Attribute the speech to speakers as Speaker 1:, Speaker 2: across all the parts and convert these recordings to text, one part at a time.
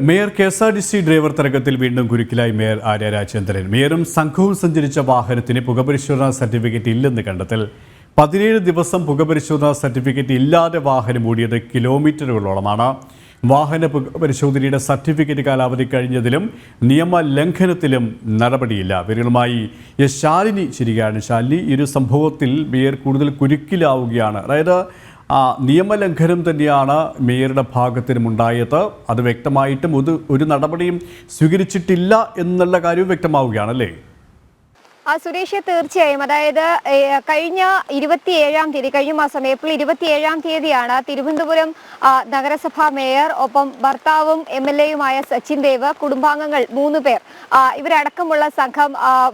Speaker 1: Mayor K S R T C driver തരംഗത്തിൽ വീണ്ടും കുരുക്കിലായി മേയർ ആര്യ രാജേന്ദ്രൻ. മേയറും സംഘവും സഞ്ചരിച്ച വാഹനത്തിന് പുകപരിശോധനാ സർട്ടിഫിക്കറ്റ് ഇല്ലെന്ന് കണ്ടെത്തൽ. പതിനേഴ് ദിവസം പുകപരിശോധനാ സർട്ടിഫിക്കറ്റ് ഇല്ലാതെ വാഹനം ഓടിയത് കിലോമീറ്ററുകളോളമാണ്. വാഹന പുകപരിശോധനയുടെ സർട്ടിഫിക്കറ്റ് കാലാവധി കഴിഞ്ഞതിലും നിയമലംഘനത്തിലും നടപടിയില്ല. എസ് ശാലിനി ശരിയാണ് ശാലിനി ഈ ഒരു സംഭവത്തിൽ മേയർ കൂടുതൽ കുരുക്കിലാവുകയാണ്. അതായത് നിയമലംഘനം തന്നെയാണ് മേയറുടെ ഭാഗത്തിനും ഉണ്ടായത്. അത് വ്യക്തമായിട്ടും ഒരു ഒരു നടപടിയും സ്വീകരിച്ചിട്ടില്ല എന്നുള്ള കാര്യവും വ്യക്തമാവുകയാണല്ലേ?
Speaker 2: ആ സുരേഷ് തീർച്ചയായും. അതായത് കഴിഞ്ഞ ഇരുപത്തിയേഴാം തീയതി കഴിഞ്ഞ മാസം ഏപ്രിൽ ഇരുപത്തിയേഴാം തീയതിയാണ് തിരുവനന്തപുരം നഗരസഭാ മേയർ ഒപ്പം ഭർത്താവും എം എൽ എയുമായ സച്ചിൻ ദേവ് കുടുംബാംഗങ്ങൾ മൂന്ന് പേർ ആ, ഇവരടക്കമുള്ള സംഘം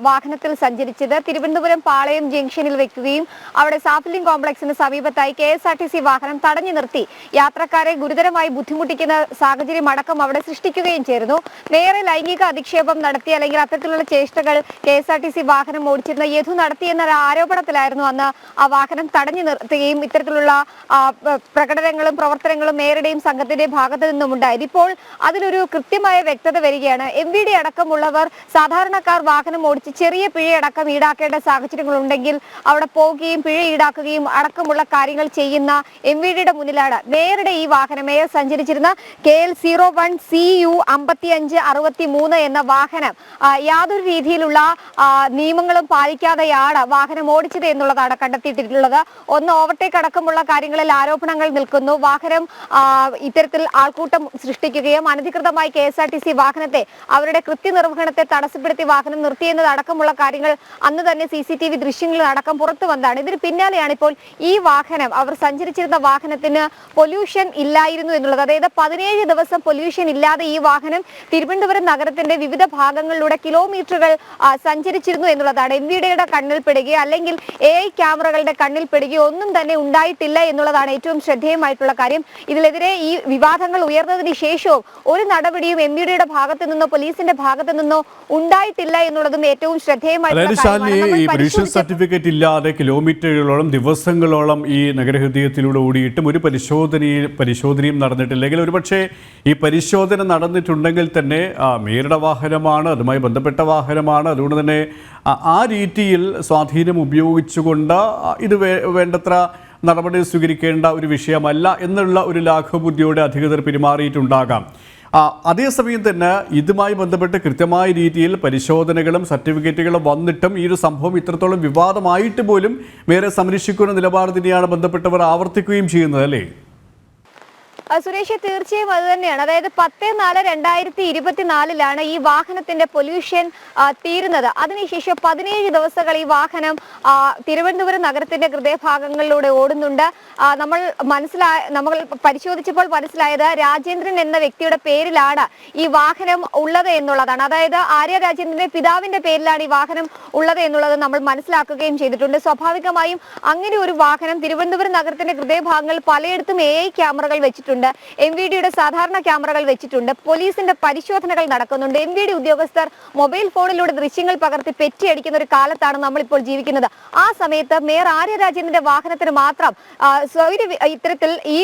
Speaker 2: വാഹനത്തിൽ സഞ്ചരിച്ചത് തിരുവനന്തപുരം പാളയം ജംഗ്ഷനിൽ വെക്കുകയും അവിടെ സാഫല്യം കോംപ്ലക്സിന് സമീപത്തായി K S R T C വാഹനം തടഞ്ഞു നിർത്തി. യാത്രക്കാരെ ഗുരുതരമായി ബുദ്ധിമുട്ടിക്കുന്ന സാഹചര്യം അടക്കം അവിടെ സൃഷ്ടിക്കുകയും ചെയ്തിരുന്നു. നേരെ ലൈംഗിക അധിക്ഷേപം നടത്തി അല്ലെങ്കിൽ അത്തരത്തിലുള്ള ചേഷ്ടകൾ K S R T C ഓടിച്ചിരുന്ന യഥു നടത്തിയെന്ന ആരോപണത്തിലായിരുന്നു അന്ന് ആ വാഹനം തടഞ്ഞു നിർത്തുകയും ഇത്തരത്തിലുള്ള പ്രകടനങ്ങളും പ്രവർത്തനങ്ങളും മേയറുടെയും സംഘത്തിന്റെ ഭാഗത്തു നിന്നും ഉണ്ടായത് ഇപ്പോൾ അതിലൊരു കൃത്യമായ വ്യക്തത വരികയാണ്. എം വി ഡി അടക്കമുള്ളവർ സാധാരണക്കാർ വാഹനം ഓടിച്ച് ചെറിയ പിഴയടക്കം ഈടാക്കേണ്ട സാഹചര്യങ്ങൾ ഉണ്ടെങ്കിൽ അവിടെ പോവുകയും പിഴ ഈടാക്കുകയും അടക്കമുള്ള കാര്യങ്ങൾ ചെയ്യുന്ന എം വി ഡിയുടെ മുന്നിലാണ്. മേയറുടെ ഈ വാഹനം മേയർ സഞ്ചരിച്ചിരുന്ന K L zero one C U അമ്പത്തി അഞ്ച് അറുപത്തി മൂന്ന് എന്ന വാഹനം യാതൊരു രീതിയിലുള്ള ആ, നിയമങ്ങളും പാലിക്കാതെയാണ് വാഹനം ഓടിച്ചത് എന്നുള്ളതാണ് കണ്ടെത്തിയിട്ടുള്ളത്. ഒന്ന് ഓവർടേക്ക് അടക്കമുള്ള കാര്യങ്ങളിൽ ആരോപണങ്ങൾ നിൽക്കുന്നു. വാഹനം ഇത്തരത്തിൽ ആൾക്കൂട്ടം സൃഷ്ടിക്കുകയും അനധികൃതമായി കെ വാഹനത്തെ അവരുടെ കൃത്യനിർവഹണത്തെ തടസ്സപ്പെടുത്തി വാഹനം നിർത്തിയെന്നത് അടക്കമുള്ള കാര്യങ്ങൾ അന്ന് തന്നെ സി സി ടി വി ദൃശ്യങ്ങളിൽ അടക്കം പുറത്തു വന്നതാണ്. ഇതിന് പിന്നാലെയാണ് ഇപ്പോൾ ഈ വാഹനം അവർ സഞ്ചരിച്ചിരുന്ന വാഹനത്തിന് പൊല്യൂഷൻ ഇല്ലായിരുന്നു എന്നുള്ളത്. അതായത് പതിനേഴ് ദിവസം പൊല്യൂഷൻ ഇല്ലാതെ ഈ വാഹനം തിരുവനന്തപുരം നഗരത്തിന്റെ വിവിധ ഭാഗങ്ങളിലൂടെ കിലോമീറ്ററുകൾ സഞ്ചരിച്ചിരുന്നു സഞ്ചരിച്ചിരുന്നു എന്നുള്ളതാണ് എം വിയുടെ കണ്ണിൽ പെടുകയോ അല്ലെങ്കിൽ എ ഐ ക്യാമറകളുടെ കണ്ണിൽ പെടുകയോ ഒന്നും തന്നെ ഉണ്ടായിട്ടില്ല എന്നുള്ളതാണ് ഏറ്റവും ശ്രദ്ധേയമായിട്ടുള്ള കാര്യം. ഇതിലെതിരെ ഈ വിവാദങ്ങൾ ഉയർന്നതിന് ശേഷവും ഒരു നടപടിയും എം വിയുടെ ഭാഗത്തു നിന്നോ പോലീസിന്റെ ഭാഗത്തു നിന്നോ ഉണ്ടായിട്ടില്ല എന്നുള്ളതും ഏറ്റവും ശ്രദ്ധേയമായിട്ടുള്ള
Speaker 1: സർട്ടിഫിക്കറ്റ് ഇല്ലാതെ കിലോമീറ്ററുകളോളം ദിവസങ്ങളോളം ഈ നഗരഹൃദയത്തിലൂടെ ഓടിയിട്ടും ഒരു പരിശോധനയും പരിശോധനയും നടന്നിട്ടില്ലെങ്കിൽ ഒരുപക്ഷെ ഈ പരിശോധന നടന്നിട്ടുണ്ടെങ്കിൽ തന്നെ മേയറുടെ വാഹനമാണ് അതുമായി ബന്ധപ്പെട്ട വാഹനമാണ്. അതുകൊണ്ട് തന്നെ ആ- രീതിയിൽ സ്വാധീനം ഉപയോഗിച്ചുകൊണ്ട് ഇത് വേണ്ടത്ര നടപടി സ്വീകരിക്കേണ്ട ഒരു വിഷയമല്ല എന്നുള്ള ഒരു ലാഘവബുദ്ധിയോടെ അധികൃതർ പെരുമാറിയിട്ടുണ്ടാകാം. അതേസമയം തന്നെ ഇതുമായി ബന്ധപ്പെട്ട് കൃത്യമായ രീതിയിൽ പരിശോധനകളും സർട്ടിഫിക്കറ്റുകളും വന്നിട്ടും ഈ ഒരു സംഭവം ഇത്രത്തോളം വിവാദമായിട്ട് പോലും വേറെ സംരക്ഷിക്കുന്ന നിലപാട് തന്നെയാണ് ബന്ധപ്പെട്ടവർ ആവർത്തിക്കുകയും ചെയ്യുന്നത് അല്ലേ?
Speaker 2: സുരേഷ് തീർച്ചയായും അത് തന്നെയാണ്. അതായത് പത്ത് നാല് രണ്ടായിരത്തി ഇരുപത്തിനാലിലാണ് ഈ വാഹനത്തിന്റെ പൊല്യൂഷൻ തീരുന്നത്. അതിനുശേഷം പതിനേഴ് ദിവസങ്ങൾ ഈ വാഹനം തിരുവനന്തപുരം നഗരത്തിന്റെ ഹൃദയഭാഗങ്ങളിലൂടെ ഓടുന്നുണ്ട്. നമ്മൾ മനസ്സിലായ നമ്മൾ പരിശോധിച്ചപ്പോൾ മനസ്സിലായത് രാജേന്ദ്രൻ എന്ന വ്യക്തിയുടെ പേരിലാണ് ഈ വാഹനം ഉള്ളത് എന്നുള്ളതാണ്. അതായത് ആര്യ രാജേന്ദ്രന്റെ പിതാവിന്റെ പേരിലാണ് ഈ വാഹനം ഉള്ളത് എന്നുള്ളത് നമ്മൾ മനസ്സിലാക്കുകയും ചെയ്തിട്ടുണ്ട്. സ്വാഭാവികമായും അങ്ങനെ ഒരു വാഹനം തിരുവനന്തപുരം നഗരത്തിന്റെ ഹൃദയഭാഗങ്ങളിൽ പലയിടത്തും എ ഐ ക്യാമറകൾ വെച്ചിട്ടുണ്ട്. എം വി ഡിയുടെ സാധാരണ ക്യാമറകൾ വെച്ചിട്ടുണ്ട്. പോലീസിന്റെ പരിശോധനകൾ നടക്കുന്നുണ്ട്. എം ഉദ്യോഗസ്ഥർ മൊബൈൽ ഫോണിലൂടെ ദൃശ്യങ്ങൾ പകർത്തി പെറ്റിയടിക്കുന്ന ഒരു കാലത്താണ് നമ്മൾ ഇപ്പോൾ ജീവിക്കുന്നത്. ആ സമയത്ത് മേയർ ആര്യ രാജേന്ദ്രന്റെ വാഹനത്തിന് മാത്രം ഇത്തരത്തിൽ ഈ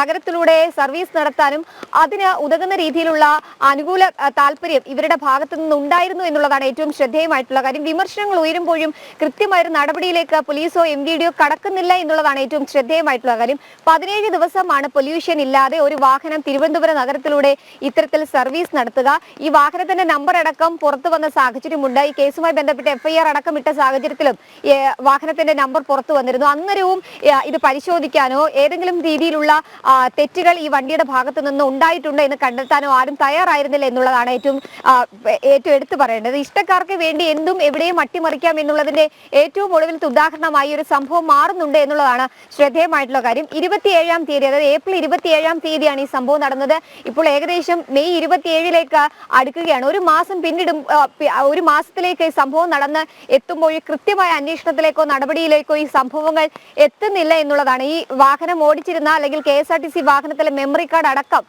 Speaker 2: നഗരത്തിലൂടെ സർവീസ് നടത്താനും അതിന് ഉതകുന്ന രീതിയിലുള്ള അനുകൂല താല്പര്യം ഇവരുടെ ഭാഗത്തു നിന്ന് ഉണ്ടായിരുന്നു എന്നുള്ളതാണ് ഏറ്റവും ശ്രദ്ധേയമായിട്ടുള്ള കാര്യം. വിമർശനങ്ങൾ ഉയരുമ്പോഴും കൃത്യമായ നടപടിയിലേക്ക് പോലീസോ എം കടക്കുന്നില്ല എന്നുള്ളതാണ് ഏറ്റവും ശ്രദ്ധേയമായിട്ടുള്ള കാര്യം. പതിനേഴ് ദിവസമാണ് പൊല്യൂഷൻ ഇല്ലാതെ ഒരു വാഹനം തിരുവനന്തപുരം നഗരത്തിലൂടെ ഇത്തരത്തിൽ സർവീസ് നടത്തുക. ഈ വാഹനത്തിന്റെ നമ്പർ അടക്കം പുറത്തു വന്ന സാഹചര്യമുണ്ട്. ഈ കേസുമായി ബന്ധപ്പെട്ട് എഫ്ഐആർ അടക്കം ഇട്ട സാഹചര്യത്തിലും വാഹനത്തിന്റെ നമ്പർ പുറത്തു വന്നിരുന്നു. അന്നേരവും ഇത് പരിശോധിക്കാനോ ഏതെങ്കിലും രീതിയിലുള്ള തെറ്റുകൾ ഈ വണ്ടിയുടെ ഭാഗത്ത് നിന്ന് ഉണ്ടായിട്ടുണ്ട് എന്ന് കണ്ടെത്താനോ ആരും തയ്യാറായിരുന്നില്ല എന്നുള്ളതാണ് ഏറ്റവും ഏറ്റവും എടുത്തു പറയേണ്ടത്. ഇഷ്ടക്കാർക്ക് വേണ്ടി എന്തും എവിടെയും അട്ടിമറിക്കാം എന്നുള്ളതിന്റെ ഏറ്റവും ഒടുവിലത്തെ ഉദാഹരണമായി ഒരു സംഭവം മാറുന്നുണ്ട് എന്നുള്ളതാണ് ശ്രദ്ധേയമായിട്ടുള്ള കാര്യം. ഇരുപത്തിയേഴാം തീയതി അതായത് ഏപ്രിൽ ഇരുപത്തിയേഴാം തീയതിയാണ് ഈ സംഭവം നടന്നത്. ഇപ്പോൾ ഏകദേശം മെയ് ഇരുപത്തിയേഴിലേക്ക് അടുക്കുകയാണ്. ഒരു മാസം പിന്നിടും ഒരു മാസത്തിലേക്ക് ഈ സംഭവം നടന്ന് എത്തുമ്പോൾ കൃത്യമായ അന്വേഷണത്തിലേക്കോ നടപടിയിലേക്കോ ഈ സംഭവങ്ങൾ എത്തുന്നില്ല എന്നുള്ളതാണ്. ഈ വാഹനം ഓടിച്ചിരുന്ന അല്ലെങ്കിൽ K S R T C വാഹനത്തിലെ memory card അടക്കം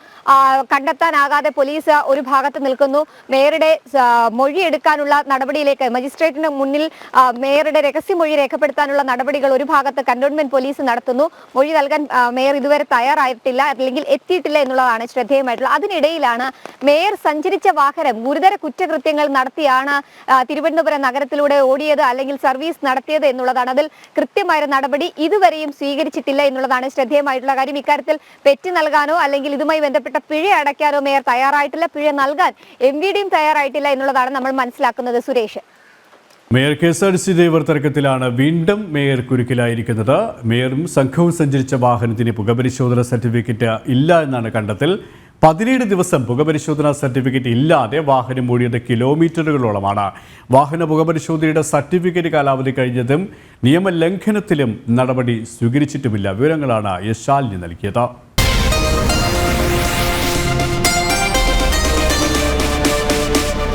Speaker 2: കണ്ടെത്താനാകാതെ പോലീസ് ഒരു ഭാഗത്ത് നിൽക്കുന്നു. മേയറുടെ മൊഴിയെടുക്കാനുള്ള നടപടിയിലേക്ക് മജിസ്ട്രേറ്റിന് മുന്നിൽ മേയറുടെ മേയറുടെ രഹസ്യമൊഴി രേഖപ്പെടുത്താനുള്ള നടപടികൾ ഒരു ഭാഗത്ത് കന്റോൺമെന്റ് പോലീസ് നടത്തുന്നു. മൊഴി നൽകാൻ മേയർ ഇതുവരെ തയ്യാറായിട്ടില്ല. അല്ലെങ്കിൽ എത്തിയിട്ടില്ല എന്നുള്ളതാണ് ശ്രദ്ധേയമായിട്ടുള്ളത് അതിനിടയിലാണ് മേയർ സഞ്ചരിച്ച വാഹനം ഗുരുതര കുറ്റകൃത്യങ്ങൾ നടത്തിയാണ് തിരുവനന്തപുരം നഗരത്തിലൂടെ ഓടിയത് അല്ലെങ്കിൽ സർവീസ് നടത്തിയത് എന്നുള്ളതാണ്. അതിൽ കൃത്യമായ നടപടി ഇതുവരെയും സ്വീകരിച്ചിട്ടില്ല എന്നുള്ളതാണ് ശ്രദ്ധേയമായിട്ടുള്ള കാര്യം. ഇക്കാര്യത്തിൽ പെറ്റ് നൽകാനോ അല്ലെങ്കിൽ ഇതുമായി ബന്ധപ്പെട്ട പിഴ അടയ്ക്കാനോ മേയർ തയ്യാറായിട്ടില്ല. പിഴ നൽകാൻ എം വി ഡിയും തയ്യാറായിട്ടില്ല എന്നുള്ളതാണ് നമ്മൾ മനസ്സിലാക്കുന്നത്. Suresh.
Speaker 1: Mayor K S R T C driver തർക്കത്തിലാണ് വീണ്ടും മേയർ കുരുക്കിലായിരിക്കുന്നത്. മേയറും സംഘവും സഞ്ചരിച്ച വാഹനത്തിന് പുകപരിശോധന സർട്ടിഫിക്കറ്റ് ഇല്ല എന്നാണ് കണ്ടെത്തൽ. പതിനേഴ് ദിവസം പുകപരിശോധന സർട്ടിഫിക്കറ്റ് ഇല്ലാതെ വാഹനം ഓടിയത് കിലോമീറ്ററുകളോളമാണ്. വാഹന പുകപരിശോധനയുടെ സർട്ടിഫിക്കറ്റ് കാലാവധി കഴിഞ്ഞതും നിയമലംഘനത്തിലും നടപടി സ്വീകരിച്ചിട്ടുമില്ല. വിവരങ്ങളാണ് യശാലിനി നൽകിയത്.